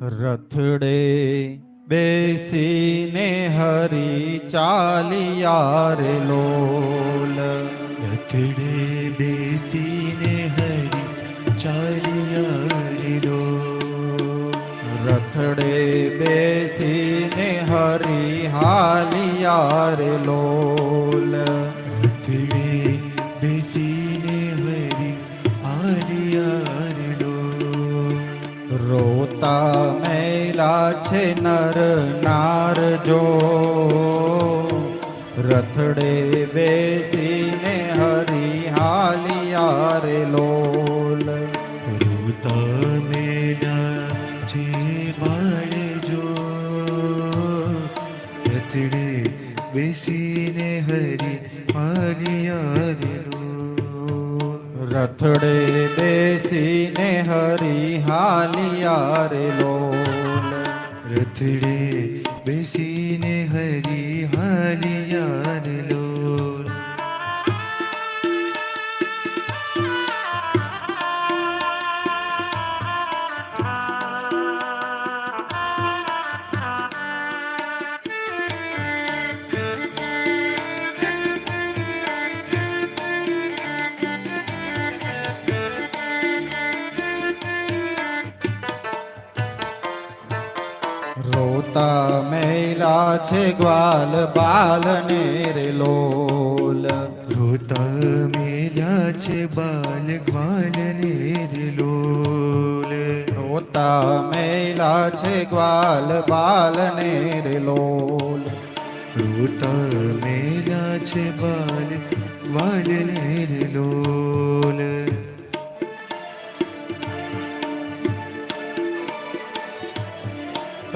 રથડે બેસીને હરી ચાલિયા રે લોલ. રથડે બેસીને હરી ચાલિયા રે લો રથડે બેસીને હરી હાલિયા રે લોલ. રોતા મેલા છે નર નાર જો રથડે બેસીને હરી હાલિયા રે લોલ લોલ. રથડે બેસીને હરી હરિયાર લો. રોતા મેલા છે ગ્વાલ બાલને રે લોલ. રોતા મેલા છે બાલ ગ્વાલને રે લોલ. રોતા મેલા છે ગ્વાલ બાલને રે લોલ. રોતા મેલા છે બાલ વાલને રે લોલ.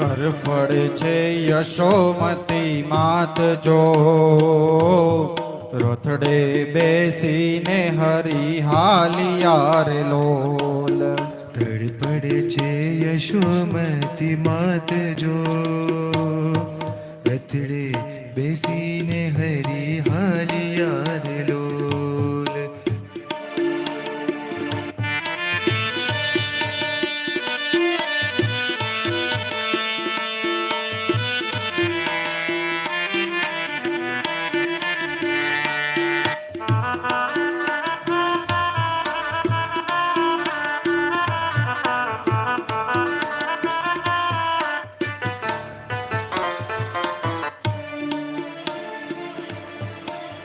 તરફડે છે યશોમતી માત જો. રથડે બેસીને હરી હાલિયા રે લોલ તડપડે છે યશોમતી માત જો. રથડે બેસીને હરી હાલિયા લોલ.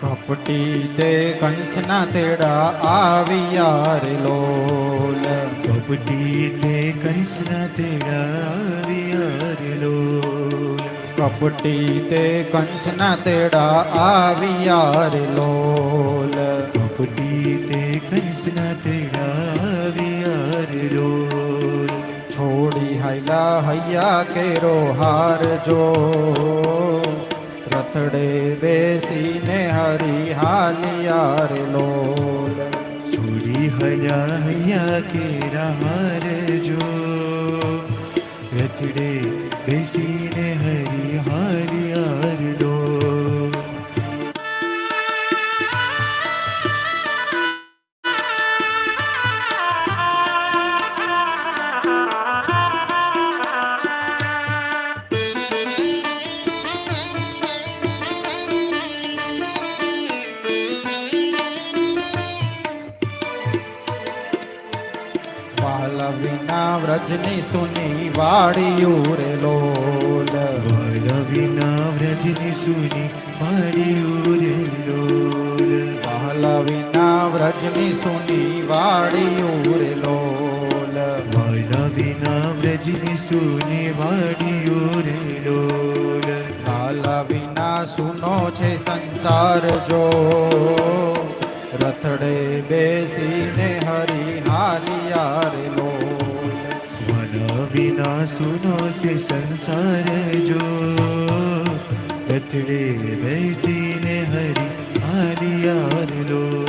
કપટી તે કંસના તેડા આવ્યા રે લોલ. કપટી તે કંસના તેડા આવ્યા રે લોલ. કપટી તે કંસના તેડા આવ્યા રે લોલ. કપટી તે કંસના તેડા આવ્યા રે લોલ. છોડી હાયલા હૈયા કેરો હાર જો. રથડે બેસીને હરી હાલિયા રે લોલ. છોડી હૈયા કેરા હાર જો. રથડે બેસીને હરી હારિયા વાલ વિના વ્રજની સુની વાડિયું રે લોલ વાલ વ્રજની સુની વાડિયું રે લોલ વાલ વિના વ્રજની સુની વાડિયું રે લોલ વાલ વિના વ્રજની સુની વાડિયું રે લોલ લાલ વિના સુનો છે સંસાર જો રથડે બેસીને હરી હાલિયા રે લો મન વિના સુનો સે સંસાર જો. રથડે બેસીને હરી હાલિયા રે લોલ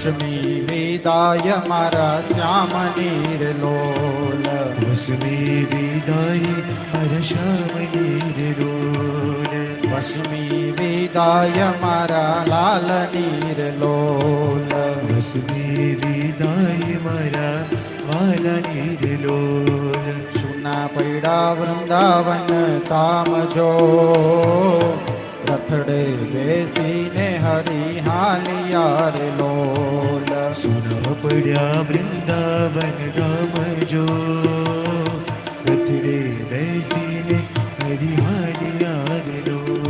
વશમી વિદાય મારા શ્યામ નીર લોલ વસમે વિદાય મારા શ્યામ નીર લોલ વશમી વિદાય મારા લાલ નીર લોલ વસમે વિદાય મારા લાલ નીર લોલ સુના પૈડા વૃંદાવન તામ જો રથડે બેસીને હરી હાલિયા રે લોલ સુના પડ્યા વૃંદાવન ધામ જો રથડે બેસીને હરિહાલિયા રે લોલ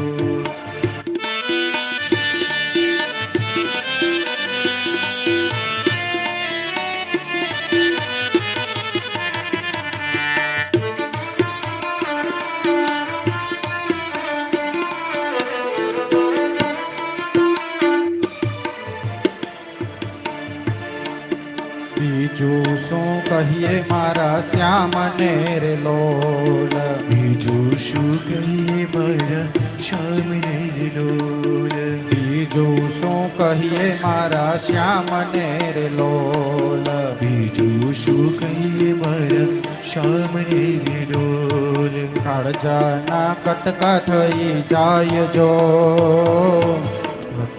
બીજું શું કહીએ મારા શ્યામ ને રે લોલ? બીજું શું કહીએ મારા શ્યામ રે લોલ? બીજું શું કહીએ મારા શ્યામ ને રે લોલ? બીજું શું કહીએ મારા શ્યામ રે લોલ? કાળજાના કટકા થઈ જાય જો.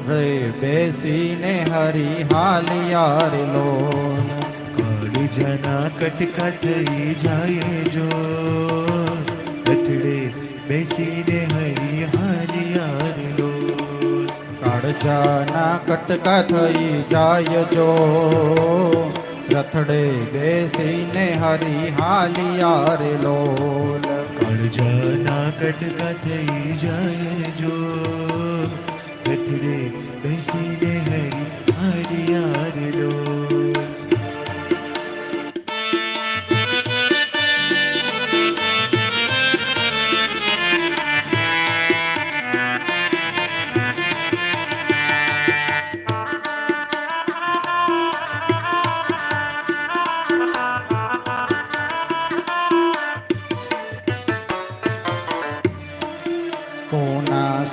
રે બેસીને હરી હાલિયા રે લોલ. કાળજાના કટકા થઈ જાય જો રથડે બેસીને હરી હાલિયાર લો કાળજાના કટકા થઈ જાય જો રથડે બેસીને હરી હાલિયા રે લોલ કાળજાના કટકા થઈ જાય જો રથડે બેસીને હરી હાલિયાર લો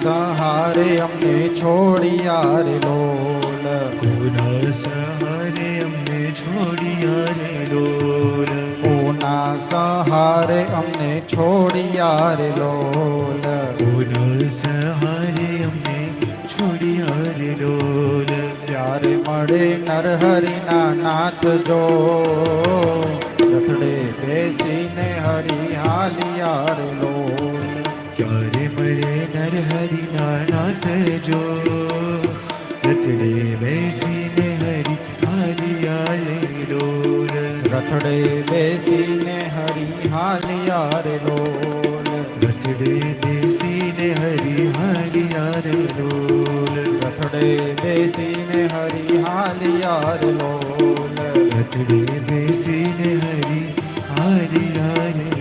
સહારે અમને છોડિયા રે લોલ કોના સહારે અમને છોડિયા રે લોલ કોના સહારે અમને છોડિયા રે લોલ કોના સહારે અમને છોડિયા રે લોલ ત્યારે મળે નરહરિના નાથ જો રથડે બેસીને હરી હાલિયા રે લોલ ક્યારે મળે નરહરિના નાથ જો રથડે બેસીને હરિ હાલિયા રે ડોલ રથડે બેસીને હરી હાલિયા રે લોલ રથડે બેસીને હરિ હાલિયા રે ડોલ રથડે બેસીને હરી હાલિયા રે લોલ રથડે બેસીને હરિ હાલિયા રે